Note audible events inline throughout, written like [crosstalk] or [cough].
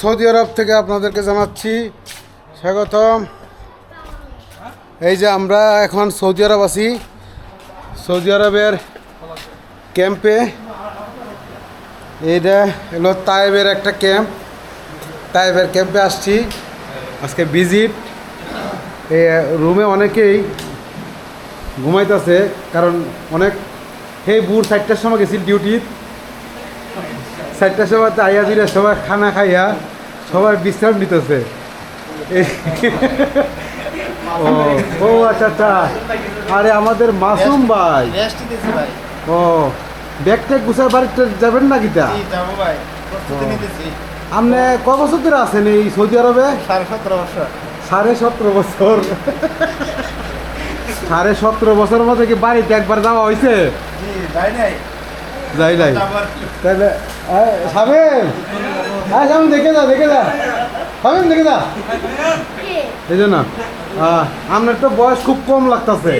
Saudi আরব থেকে আপনাদেরকে জানাচ্ছি, স্বাগতম। এই যে আমরা এখন সৌদি আরব আছি। সৌদি আরবের ক্যাম্পে এইটা হলো তায়েবের একটা ক্যাম্প। তায়েবের ক্যাম্পে আসছি। আজকে ভিজিট। এই রুমে অনেকেই ঘুমাইতেছে, কারণ অনেক সেই বুড় চারটার সময় গেছি ডিউটির। চারটার সময় তো আইয়া দিলে সবাই খানা খাইয়া সবাই বিশ্রাম নিতেছে। ও ও আচ্ছা আচ্ছা। আরে আমাদের মাসুম ভাই। ও ব্যাগ ট্যাগ গুছার বাড়িতে যাবেন না কিটা নিতেছি। আপনি ক বছর ধরে আছেন এই সৌদি আরবে? সাড়ে সতেরো বছর। সাড়ে সতেরো বছর। সাড়ে সতেরো বছর মধ্যে কি বাড়িতে একবার যাওয়া হয়েছে? যাই নাই তাহলে সাবেন হ্যাঁ সাবেন দেখে যা দেখে যা। সাবেন দেখে যা। এই জন্য আপনার তো বয়স খুব কম লাগতেছে।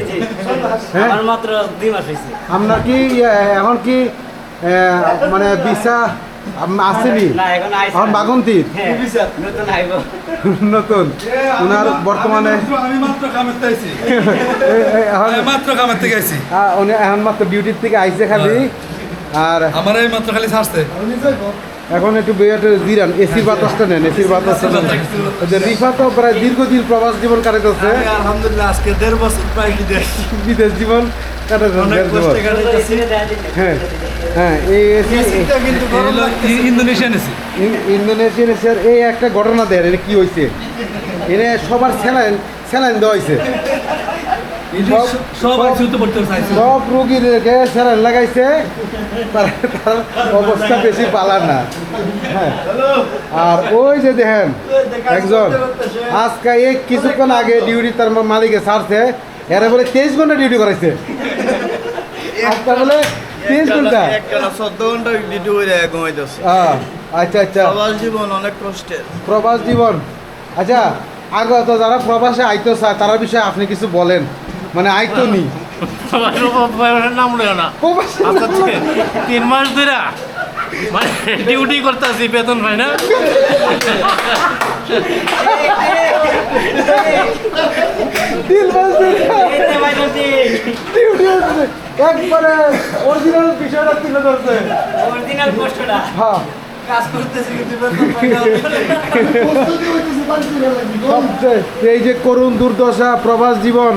হ্যাঁ? মাত্র দুই মাস হয়েছে আপনার কি ইয়ে, এখন কি মানে আম- আসেনি? এখন বাগন্তির হ্যাঁ, নতুন নতুন? ওনার বর্তমানে এখন মাত্র কামের থেকে আইছি। আহ, উনি এখন মাত্র ডিউটির থেকে আইসে খালি। আর আমার এই মাত্র খালি ছাড়ছে। এখন একটু বেয়াটে জিরান এসির বাতাসটা নেন এসির বাতাসটা নেন। রিফা তো প্রায় দীর্ঘদিন প্রবাস জীবন কাটাইতেছে। আলহামদুলিল্লাহ আজকে দেড় বছর প্রায় বিদেশ। বিদেশ জীবন কাটাইতেছে। হ্যাঁ হ্যাঁ এই এসি কিন্তু ইন্দোনেশিয়ান এসি। ইন্দোনেশিয়ান এসির এই একটা ঘটনা দেয় এটা কি হয়েছে এনে সবার স্যালাইন স্যালাইন দেওয়া হয়েছে সব- স্যালাইন লাগাইছে তার অবস্থা বেশি পালা না। হ্যাঁ। আর ওই যে দেখেন একজন আজকে এই কিছুক্ষণ আগে ডিউটি তার মালিকে ছাড়ছে এরা বলে তেইশ ঘণ্টা ডিউটি করাইছে। আজকে বলে তেইশ ঘণ্টা। চোদ্দ ঘণ্টা ডিউটি করে আচ্ছা আচ্ছা। সবার জীবন অনেক কষ্টের। প্রবাস জীবন। আচ্ছা আগে তো যারা প্রবাসে আইতো চায় তার বিষয়ে আপনি কিছু বলেন। মানে আইতো নি। নাম না। থেকে তিন মাস ধরে মানে ডিউটি করতেছি বেতন পাই না? তিন মাস ডিউটি একবারে অরিজিনাল বিষয়টা তুলে ধরছে। অরিজিনাল কষ্টটা হ্যাঁ। কাজ করতেছি কিন্তু বেতন পাই না সবচেয়ে এই যে করুণ দুর্দশা প্রবাস জীবন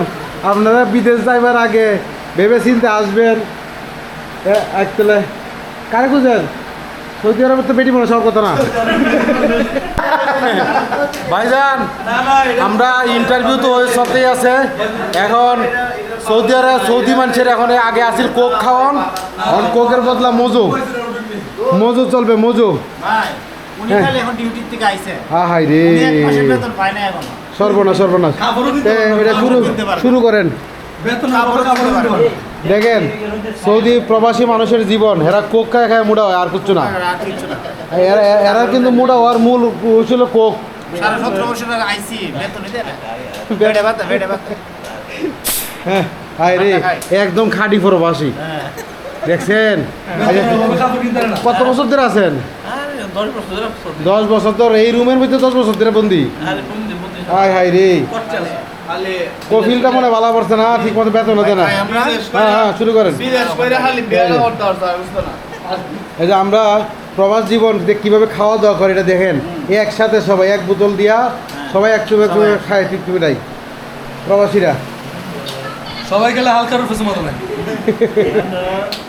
আপনারা বিদেশ যাইবার আগে ভেবে চিন্তে আসবেন একতলে কারে খুঁজেন? সৌদি আরবের তো বেটি মনে সব কথা না। ভাইজান আমরা ইন্টারভিউ তো ওই সবটাই আছে। এখন সৌদি আরব সৌদি মানুষের এখন আগে আসিল কোক খাওয়ান। এখন কোকের বদলা মজু। মজু চলবে মজু। হ্যাঁ। সর্বনাশ সর্বনাশ। শুরু। শুরু করেন। দেখেন সৌদি প্রবাসী মানুষের জীবন এরা কোক খায় খায় মুড়া হয় আর কিছু না। এরা কিন্তু মুড়া হওয়ার মূল ছিল কোক। হ্যাঁ হায় রে একদম খাঁটি প্রবাসী। হ্যাঁ। দেখছেন? পারে না। কত বছর ধরে আছেন? দশ বছর ধরে এই রুমের ভিতরে দশ বছর ধরে বন্দি? আরে বন্দি, বন্দি। হায় হায় রে। কফিলটা মনে হয় ভালো পড়ছে না ঠিক মতো বেতন হতে না। হ্যাঁ? হ্যাঁ শুরু করেন। এই যে। আমরা প্রবাস জীবন যে কীভাবে খাওয়া দাওয়া করে এটা দেখেন একসাথে সবাই এক বোতল দিয়া সবাই এক চুমে চুমে খায় ঠিক চুমে নাই প্রবাসীরা। সবাই গেলে হালকা রূপে মতো নাই। [laughs]